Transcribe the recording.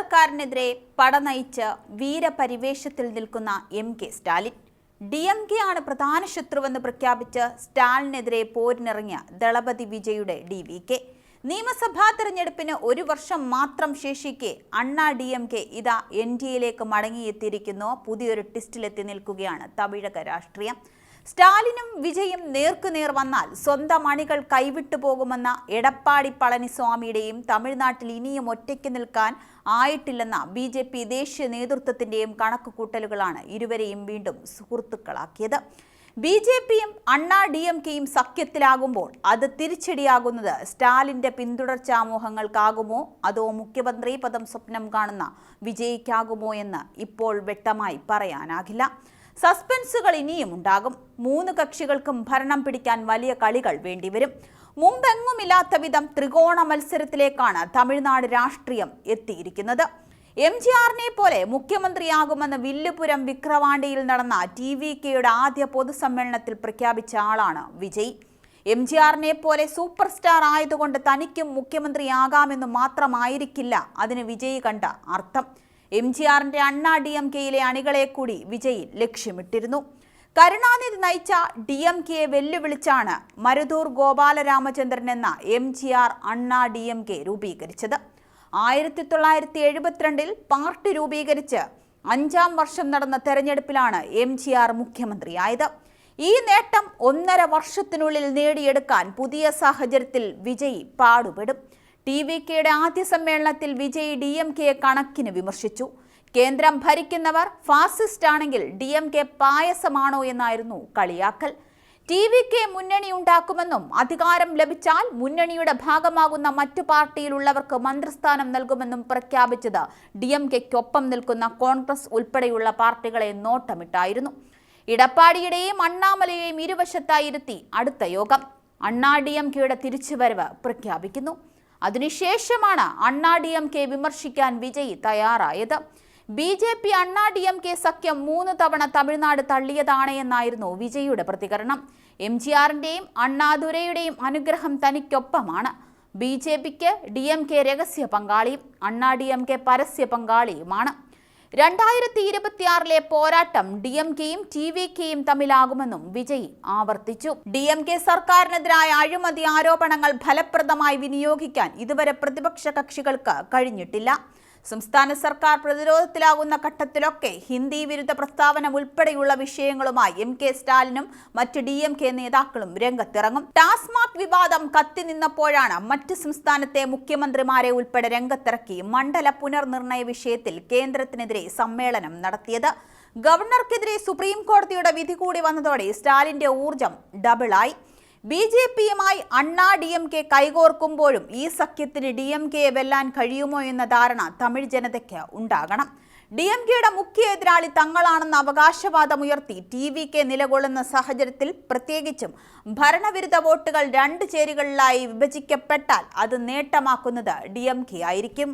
സർക്കാരിനെതിരെ പടനയിച്ച് വീരപരിവേഷത്തിൽ നിൽക്കുന്ന M K Stalin. D M K ആണ് പ്രധാന ശത്രുവെന്ന് പ്രഖ്യാപിച്ച് സ്റ്റാലിനെതിരെ പോരിനിറങ്ങിയ ദളപതി വിജയുടെ ഡി വി കെ. നിയമസഭാ തെരഞ്ഞെടുപ്പിന് ഒരു വർഷം മാത്രം ശേഷിക്കെ അണ്ണാ ഡി എം കെ ഇതാ എൻ ഡി എയിലേക്ക് മടങ്ങിയെത്തിയിരിക്കുന്നു. പുതിയൊരു ടിസ്റ്റിലെത്തി നിൽക്കുകയാണ് തമിഴക രാഷ്ട്രീയം. സ്റ്റാലിനും വിജയും നേർക്കുനേർ വന്നാൽ സ്വന്തം അണികൾ കൈവിട്ടു പോകുമെന്ന എടപ്പാടി പളനിസ്വാമിയുടെയും തമിഴ്നാട്ടിൽ ഇനിയും ഒറ്റയ്ക്ക് നിൽക്കാൻ ആയിട്ടില്ലെന്ന ബി ജെ പി ദേശീയ നേതൃത്വത്തിന്റെയും കണക്കുകൂട്ടലുകളാണ് ഇരുവരെയും വീണ്ടും സുഹൃത്തുക്കളാക്കിയത്. ബി ജെ പിയും അണ്ണാ ഡി എം കെയും സഖ്യത്തിലാകുമ്പോൾ അത് തിരിച്ചടിയാകുന്നത് സ്റ്റാലിന്റെ പിന്തുടർച്ചാമോഹങ്ങൾക്കാകുമോ? അതോ മുഖ്യമന്ത്രി പദം സ്വപ്നം കാണുന്ന വിജയിക്കാകുമോ എന്ന് ഇപ്പോൾ വ്യക്തമായി പറയാനാകില്ല. സസ്പെൻസുകൾ ഇനിയും ഉണ്ടാകും. മൂന്ന് കക്ഷികൾക്കും ഭരണം പിടിക്കാൻ വലിയ കളികൾ വേണ്ടിവരും. മുമ്പെങ്ങുമില്ലാത്ത വിധം ത്രികോണ മത്സരത്തിലേക്കാണ് തമിഴ്നാട് രാഷ്ട്രീയം എത്തിയിരിക്കുന്നത്. എം ജി ആറിനെ പോലെ മുഖ്യമന്ത്രിയാകുമെന്ന് വില്ലുപുരം വിക്രവാണ്ടിയിൽ നടന്ന ടി വി കെയുടെ ആദ്യ പൊതുസമ്മേളനത്തിൽ പ്രഖ്യാപിച്ച ആളാണ് വിജയ്. എം ജി ആറിനെ പോലെ സൂപ്പർ സ്റ്റാർ ആയതുകൊണ്ട് തനിക്കും മുഖ്യമന്ത്രിയാകാമെന്ന് മാത്രമായിരിക്കില്ല അതിന് വിജയ് കണ്ട അർത്ഥം. എം ജി ആറിന്റെ അണ്ണാ ഡി എം കെയിലെ അണികളെ കൂടി വിജയ് ലക്ഷ്യമിട്ടിരുന്നു. കരുണാനിധി നയിച്ച ഡി എം കെയെ വെല്ലുവിളിച്ചാണ് മരുതൂർ ഗോപാലരാമചന്ദ്രൻ എന്ന M G R Anna D M K രൂപീകരിച്ചത്. ആയിരത്തി തൊള്ളായിരത്തി എഴുപത്തിരണ്ടിൽ പാർട്ടി രൂപീകരിച്ച് അഞ്ചാം വർഷം നടന്ന തെരഞ്ഞെടുപ്പിലാണ് എം ജി ആർ മുഖ്യമന്ത്രിയായത്. ഈ നേട്ടം ഒന്നര വർഷത്തിനുള്ളിൽ നേടിയെടുക്കാൻ പുതിയ സാഹചര്യത്തിൽ വിജയി പാടുപെടും. ടി വി കെയുടെ ആദ്യ സമ്മേളനത്തിൽ വിജയ് ഡി എം കെയെ കണക്കിന് വിമർശിച്ചു. കേന്ദ്രം ഭരിക്കുന്നവർ ഫാസിസ്റ്റ് ആണെങ്കിൽ ഡി എം കെ പായസമാണോ എന്നായിരുന്നു കളിയാക്കൽ. ടി വി കെ മുന്നണി ഉണ്ടാക്കുമെന്നും അധികാരം ലഭിച്ചാൽ മുന്നണിയുടെ ഭാഗമാകുന്ന മറ്റു പാർട്ടിയിലുള്ളവർക്ക് മന്ത്രിസ്ഥാനം നൽകുമെന്നും പ്രഖ്യാപിച്ചത് ഡി എം കെക്കൊപ്പം നിൽക്കുന്ന കോൺഗ്രസ് ഉൾപ്പെടെയുള്ള പാർട്ടികളെ നോട്ടമിട്ടായിരുന്നു. ഇടപ്പാടിയുടെയും അണ്ണാമലയെയും ഇരുവശത്തായിരുത്തി അടുത്ത യോഗം. അണ്ണാ ഡി എം കെയുടെ തിരിച്ചുവരവ് പ്രഖ്യാപിക്കുന്നു. അതിനുശേഷമാണ് അണ്ണാ ഡി എം കെ വിമർശിക്കാൻ വിജയ് തയ്യാറായത്. B J P Anna D M K സഖ്യം മൂന്ന് തവണ തമിഴ്നാട് തള്ളിയതാണ് എന്നായിരുന്നു വിജയുടെ പ്രതികരണം. എം ജി ആറിന്റെയും അണ്ണാദുരയുടെയും അനുഗ്രഹം തനിക്കൊപ്പമാണ്. ബി ജെ പിക്ക് ഡി എം കെ രഹസ്യ പങ്കാളിയും അണ്ണാ ഡി എം കെ പരസ്യ പങ്കാളിയുമാണ്. രണ്ടായിരത്തി ഇരുപത്തിയാറിലെ പോരാട്ടം ഡി എം കെയും ടി വി കെയും തമ്മിലാകുമെന്നും വിജയ് ആവർത്തിച്ചു. ഡി എം കെ സർക്കാരിനെതിരായ അഴിമതി ആരോപണങ്ങൾ ഫലപ്രദമായി വിനിയോഗിക്കാൻ ഇതുവരെ പ്രതിപക്ഷ കക്ഷികൾക്ക് കഴിഞ്ഞിട്ടില്ല. സംസ്ഥാന സർക്കാർ പ്രതിരോധത്തിലാകുന്ന ഘട്ടത്തിലൊക്കെ ഹിന്ദി വിരുദ്ധ പ്രസ്താവന ഉൾപ്പെടെയുള്ള വിഷയങ്ങളുമായി എം കെ സ്റ്റാലിനും മറ്റ് ഡി എം കെ നേതാക്കളും രംഗത്തിറങ്ങും. ടാസ്മാക് വിവാദം കത്തി നിന്നപ്പോഴാണ് മറ്റ് സംസ്ഥാനത്തെ മുഖ്യമന്ത്രിമാരെ ഉൾപ്പെടെ രംഗത്തിറക്കി മണ്ഡല പുനർനിർണയ വിഷയത്തിൽ കേന്ദ്രത്തിനെതിരെ സമ്മേളനം നടത്തിയത്. ഗവർണർക്കെതിരെ സുപ്രീം കോടതിയുടെ വിധി കൂടി വന്നതോടെ സ്റ്റാലിന്റെ ഊർജം ഡബിളായി ബി ജെ പിയുമായി അണ്ണാ ഡി എം കെ കൈകോർക്കുമ്പോഴും ഈ സഖ്യത്തിന് ഡി എം കെയെ വെല്ലാൻ കഴിയുമോ എന്ന ധാരണ തമിഴ് ജനതയ്ക്ക് ഉണ്ടാകണം. ഡി എം കെയുടെ മുഖ്യ എതിരാളി തങ്ങളാണെന്ന അവകാശവാദമുയർത്തി ടി വി കെ നിലകൊള്ളുന്ന സാഹചര്യത്തിൽ പ്രത്യേകിച്ചും ഭരണവിരുദ്ധ വോട്ടുകൾ രണ്ട് ചേരികളിലായി വിഭജിക്കപ്പെട്ടാൽ അത് നേട്ടമാക്കുന്നത് ഡി എം കെ ആയിരിക്കും.